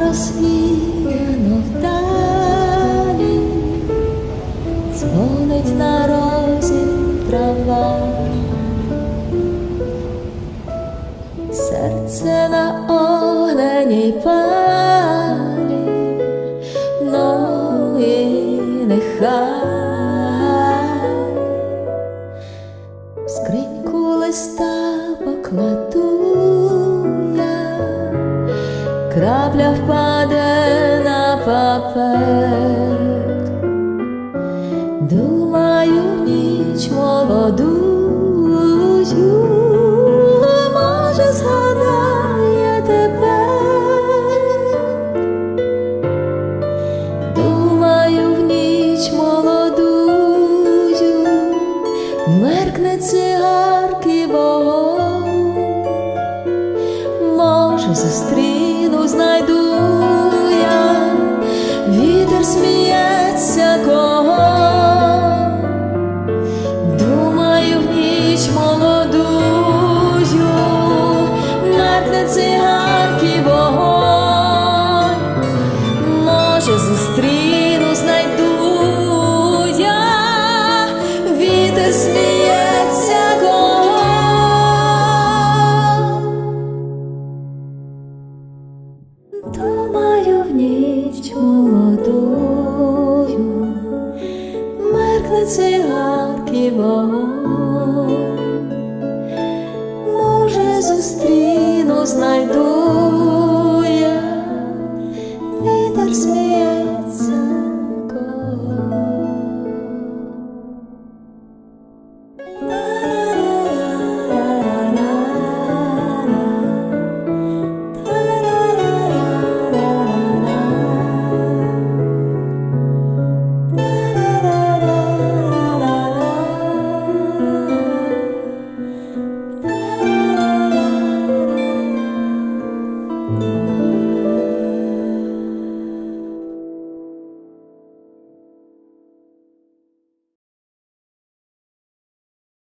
розсвіяно вдалі, дзвонить на розі трава, серце на огненій палі, ну і нехай. В скриньку листа покладу крапля впаде на папер. Думаю, ніч молодую, може, згадає тебе. Думаю, в ніч молодую, меркне цигарки вогонь, може, знайду я, вітер сміється кого. Думаю, в ніч молодую, меркне ніч молодою, меркне цигарки вогонь, може, зустріну, знайду